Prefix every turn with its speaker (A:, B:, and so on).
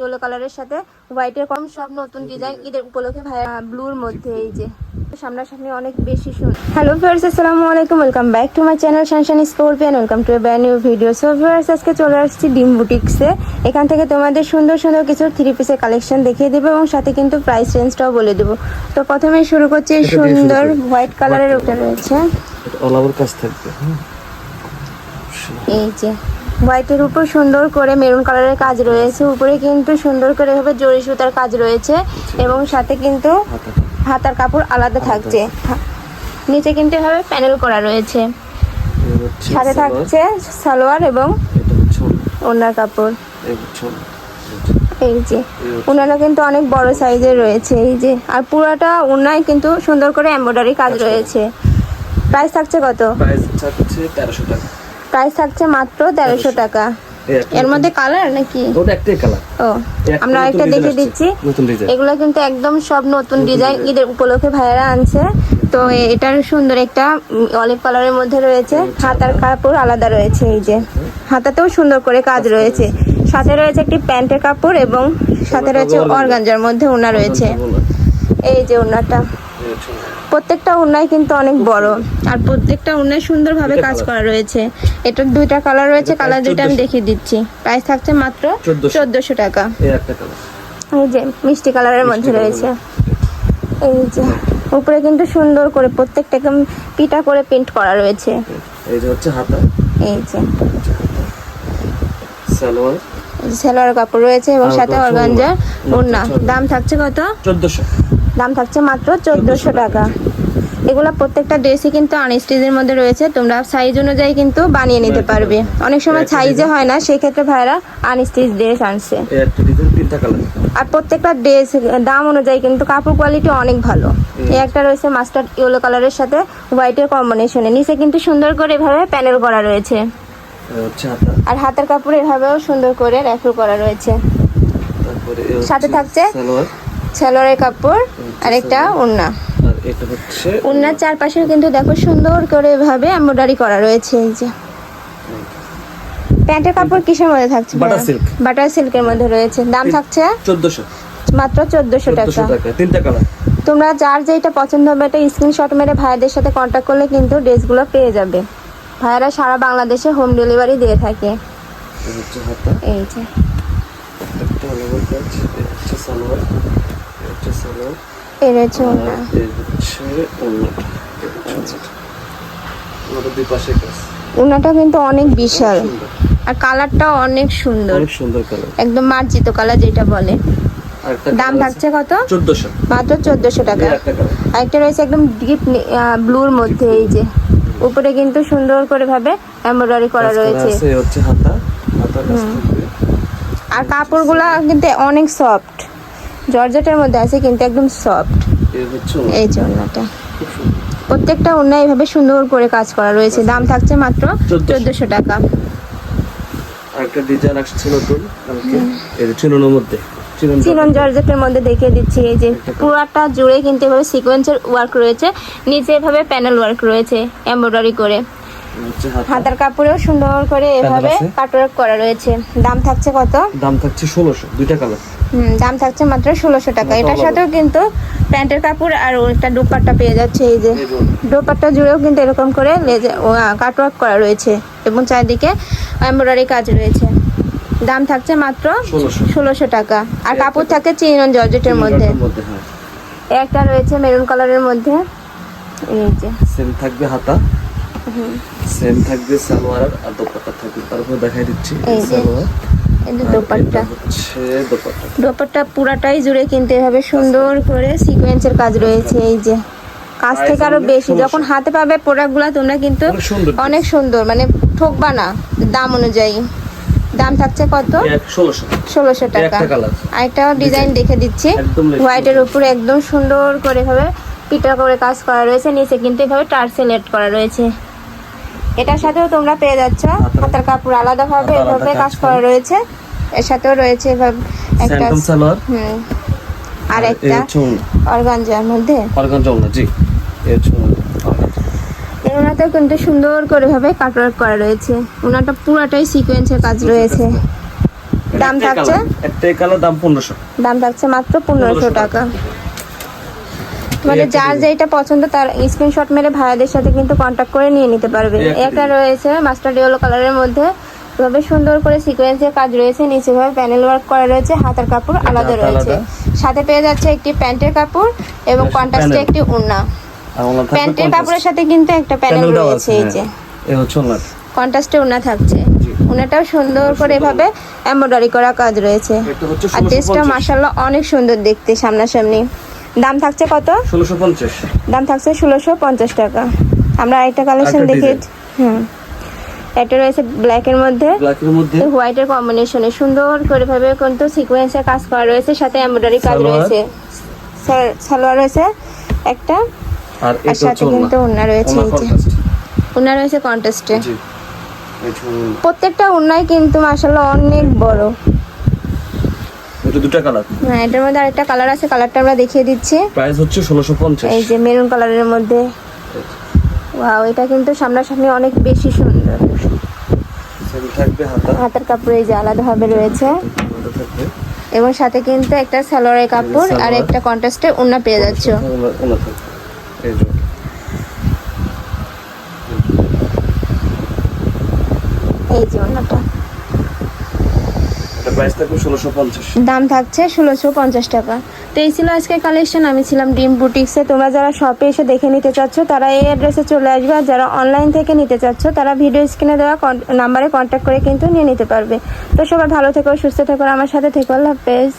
A: Yellow কালারের সাথে হোয়াইটের কম সব নতুন ডিজাইন ঈদের উপলক্ষে ভাই ব্লুর মধ্যে এই যে। সামনাসামনি অনেক বেশি সুন্দর হ্যালো ভিউয়ার্স আসসালামু আলাইকুম welcome back to my channel শানশান scorpion welcome to new video so viewers আজকে চলে আসছি ডিম বুটিক্সে। এখান থেকে তোমাদের সুন্দর সুন্দর কিছু থ্রি পিসের কালেকশন দেখিয়ে দেবো এবং সাথে কিন্তু প্রাইস রেঞ্জটাও বলে দেবো। তো প্রথমে শুরু করছি সুন্দর হোয়াইট কালারের ওটা রয়েছে।
B: অল ওভার কাজ থাকবে
A: এই যে। হোয়াইটের উপর সুন্দর করে মেরুন কালারের কাজ রয়েছে। উপরে কিন্তু সুন্দর করে এভাবে জরি সুতার কাজ রয়েছে এবং সাথে কিন্তু হাতার কাপড় আলাদা থাকছে। নিচে কিন্তু এভাবে প্যানেল করা রয়েছে। সাথে থাকছে সালোয়ার এবং ওনার কাপড়।
B: এই
A: যে ওনারা কিন্তু অনেক বড় সাইজের রয়েছে। এই যে আর পুরাটা ওনায় কিন্তু সুন্দর করে এমব্রয়ডারি কাজ
B: কাজ
A: রয়েছে। প্রাইস থাকছে কত?
B: প্রাইস থাকছে তেরোশো টাকা।
A: প্রাইস থাকছে মাত্র তেরোশো টাকা। এর মধ্যে কালার নাকি?
B: ওটা একটাই কালার
A: ও আমরা একটা দেখে দিচ্ছি। এগুলো কিন্তু একদম সব নতুন ডিজাইন ঈদের উপলক্ষে ভাইয়ারা আনছে। তো এটার সুন্দর একটা অলিভ কালারের মধ্যে রয়েছে। হাতার কাপড় আলাদা রয়েছে এই যে। হাতাতেও সুন্দর করে কাজ রয়েছে। সাথে রয়েছে একটি প্যান্টের কাপড় এবং সাথে রয়েছে অর্গানজার মধ্যে ওনা রয়েছে। এই যে ওনাটা। প্রত্যেকটা উন্নয় কিন্তু অনেক বড়। আর প্রত্যেকটা উন্নয় সুন্দরভাবে কাজ করা রয়েছে। এটার দুইটা কালার রয়েছে কালার দুইটা আমি দেখিয়ে দিচ্ছি। প্রাইস থাকছে মাত্র
B: 1400
A: চোদ্দশো টাকা।
B: এই
A: যে মিষ্টি কালারের মধ্যে রয়েছে। এই যে উপরে কিন্তু সুন্দর করে প্রত্যেকটাকে পিটা করে প্রিন্ট করা রয়েছে।
B: এই যে হচ্ছে হাতা।
A: এই যে।
B: সালোয়ার।
A: সেলোয়ার কাপড় রয়েছে এবং সাথে অর্গানজা
B: ওড়না।
A: দাম থাকছে কত?
B: চোদ্দশো।
A: দাম থাকছে মাত্র চোদ্দশো টাকা। এগুলো প্রত্যেকটা ড্রেসই কিন্তু আনস্টিচের মধ্যে রয়েছে তোমরা সাইজ অনুযায়ী কিন্তু বানিয়ে নিতে পারবে। অনেক সময় সাইজে হয় না সেই ক্ষেত্রে ভাইরা আনস্টিচ ড্রেস আনছে আর প্রত্যেকটা ড্রেস দাম অনুযায়ী কিন্তু কাপড় কোয়ালিটি অনেক ভালো। এই একটা রয়েছে মাস্টার্ড ইয়েলো কালারের সাথে হোয়াইটের কম্বিনেশনে নিচে কিন্তু সুন্দর করে এভাবে প্যানেল করা রয়েছে। আর হাতের কাপড় এভাবেও সুন্দর করে র্যাফেল করা রয়েছে। সাথে থাকছে?
B: সালোয়ার
A: সেলোয়ারের কাপড় আর একটা
B: আর এটা
A: চারপাশে কিন্তু দেখো সুন্দর করে এভাবে এমব্রয়ডারি করা রয়েছে এই যে। প্যান্টের কাপড় কিসের মধ্যে থাকছে
B: Butter silk।
A: বাটার সিল্কের মধ্যে রয়েছে। দাম থাকছে?
B: চোদ্দশো।
A: মাত্র চোদ্দশো
B: চোদ্দশো
A: টাকা
B: টাকা তিনটা কালার
A: তোমরা যার যেটা পছন্দ হবে একটা স্ক্রিনশট মেরে ভাইয়াদের সাথে কন্ট্যাক্ট করলে কিন্তু ড্রেসগুলো পেয়ে যাবে। ভাইয়ারা সারা বাংলাদেশে হোম ডেলিভারি দিয়ে থাকে।
B: এই
A: যে।
B: হচ্ছে সালোয়ার এই হচ্ছে আর এই হচ্ছে দুই পাশে কাজ।
A: কিন্তু অনেক বিশাল। আর কালারটাও অনেক সুন্দর।
B: অনেক সুন্দর কালার।
A: একদম মার্জিত কালার যেটা বলে। দাম থাকছে কত?
B: চোদ্দশো।
A: মাত্র চোদ্দশো টাকা। আরেকটা রয়েছে একদম ডিপ ব্লুর মধ্যে এই যে। উপরে কিন্তু সুন্দর করে ভাবে এমব্রয়ডারি করা রয়েছে। আর কাপড়গুলা কিন্তু অনেক সফট। জর্জেটের মধ্যে আছে কিন্তু একদম সফট
B: এই
A: ওড়নাটা প্রত্যেকটা ওড়না এইভাবে সুন্দর করে কাজ করা রয়েছে। দাম থাকছে মাত্র
B: 1400
A: চোদ্দশো টাকা।
B: আর একটা ডিজাইন আসছে নতুন এই যে চিননের মধ্যে। চিনন
A: জর্জেটের। মধ্যে দেখিয়ে দিচ্ছি। এই যে পুরাটা জুড়ে কিন্তু এভাবে সিকোয়েন্সের ওয়ার্ক রয়েছে। নিচে এভাবে প্যানেল ওয়ার্ক রয়েছে এমব্রয়ডারি করে। হাতার কাপড়েও সুন্দর করে এভাবে? কাটওয়ার্ক করা রয়েছে। দাম থাকছে কত?
B: দাম থাকছে ষোলোশো দুইটা কালার।
A: হুম, দাম থাকছে মাত্র ষোলোশো টাকা। এটার সাথেও কিন্তু প্যান্টের কাপড় আর ওটা দোপাট্টা পেয়ে যাচ্ছে এই যে। দোপাট্টা জুড়েও কিন্তু এরকম করে লেজে কাটওয়ার্ক করা রয়েছে এবং চারিদিকে এমব্রয়ডারি কাজ রয়েছে। দাম থাকছে মাত্র
B: 1600
A: ষোলোশো টাকা। আর কাপড় থাকে চিনন জর্জেটের মধ্যে।
B: হ্যাঁ।
A: একটা রয়েছে মেরুন কালারের মধ্যে। এই যে।
B: সেম থাকবে হাতা। সেম থাকবে সালোয়ার আর দোপাট্টা থাকবে। তারপর দেখাই দিচ্ছি
A: এই যে।
B: সালোয়ার।
A: এই যে
B: আর
A: দোপাট্টা। পুরাটাই জুড়ে কিন্তু এভাবে সুন্দর করে সিকোয়েন্সের কাজ রয়েছে এই যে। কাজ থেকে আরও বেশি যখন হাতে পাবে প্রোডাক্টগুলো তোমরা কিন্তু
B: অনেক সুন্দর
A: মানে ঠকবা না দাম অনুযায়ী। দাম থাকছে কত?
B: ষোলোশো।
A: টাকা।
B: একটা
A: আরেকটা ডিজাইন দেখে দিচ্ছি। হোয়াইটের উপরে একদম সুন্দর করে এভাবে পিটা করে কাজ করা রয়েছে নিচে কিন্তু এভাবে টার্সেল এড করা রয়েছে। এটার সাথেও তোমরা পেয়ে যাচ্ছ।
B: হাতার-
A: হাতার কাপড়
B: আলাদা
A: এভাবে
B: কাজ
A: করা রয়েছে। এর সাথেও রয়েছে এভাবে একটা হুম। আর একটা অর্গানজার মধ্যে।
B: অর্গানজা জি।
A: ওনাতেও কিন্তু সুন্দর করে ভাবে কাটওয়ার্ক করা রয়েছে। ওনাটা পুরাটাই সিকোয়েন্সের কাজ রয়েছে। দাম থাকছে?
B: একটাই কালার দাম পনেরোশো।
A: দাম থাকছে মাত্র পনেরোশো
B: 1500
A: টাকা। মানে যার। যেটা পছন্দ তার স্ক্রিনশট মেরে ভাইয়াদের সাথে কিন্তু কন্ট্যাক্ট করে নিয়ে নিতে পারবে।
B: একটা
A: রয়েছে মাস্টার ইয়েলো কালারের মধ্যে। এভাবে সুন্দর করে সিকোয়েন্সের কাজ রয়েছে। নিচে ভাবে প্যানেল ওয়ার্ক করা রয়েছে হাতার কাপড় আলাদা রয়েছে। সাথে পেয়ে যাচ্ছে একটি প্যান্টের কাপড় এবং কন্ট্রাস্টে একটি ওড়না প্যান্টের কাপড়ের সাথে কিন্তু একটা প্যানেল রয়েছে এই যে।
B: হ্যাঁ। ওনার।
A: কন্ট্রাস্টে ওড়না থাকছে।
B: জি।
A: ওনাটাও সুন্দর করে এভাবে এমব্রয়ডারি করা কাজ রয়েছে। আর ড্রেসটা মাসাল্লাহ অনেক সুন্দর দেখতে সামনাসামনি। দাম থাকছে কত?
B: ষোলোশো পঞ্চাশ।
A: দাম থাকছে ষোলোশো পঞ্চাশ টাকা। আমরা আরেকটা কালেকশন দেখে হুম। এটা রয়েছে মধ্যে।
B: ব্ল্যাকের মধ্যে।
A: হোয়াইটের কম্বিনেশনে সুন্দর করে ভাবে কিন্তু সিকোয়েন্সের কাজ করা রয়েছে সাথে এমব্রয়ডারি কাজ রয়েছে। সাল- সালোয়ার রয়েছে একটা।
B: আর
A: সাথে কিন্তু
B: ওড়না।
A: রয়েছে। ওড়না রয়েছে কন্টেস্টে। প্রত্যেকটা ওড়নাই কিন্তু মাসাল্লাহ অনেক বড়।
B: এটা দুটা কালার
A: হ্যাঁ এটার মধ্যে আরেকটা কালার আছে কালারটা আমরা দেখিয়ে দিচ্ছি।
B: প্রাইস হচ্ছে ষোলোশো পঞ্চাশ।
A: এই যে মেরুন কালারের মধ্যে। ওয়াও এটা কিন্তু সামনাসামনি অনেক বেশি সুন্দর। হাতের কাপড় এই যে আলাদাভাবে রয়েছে। এবং সাথে কিন্তু একটা সালোয়ারের কাপড় আর একটা কন্ট্রাস্টে ওড়না পেয়ে যাচ্ছ
B: ওনার ওনার থাকবে এই যে
A: এই যে ওড়নাটা
B: এটা
A: দাম থাকছে ষোলোশো পঞ্চাশ টাকা। তো এই ছিল আজকে কালেকশন আমি ছিলাম ডিম বুটিক্সে। তোমরা যারা শপে এসে দেখে নিতে চাচ্ছ, তারা এই অ্যাড্রেসে চলে আসবে। আর যারা অনলাইন থেকে নিতে চাচ্ছ, তারা ভিডিও স্ক্রিনে দেওয়া নাম্বারে কন্ট্যাক্ট করে কিন্তু নিয়ে নিতে পারবে। তো সবাই ভালো থেকো, সুস্থ থেকো আমার সাথে থেকো। আল্লাহ হাফেজ।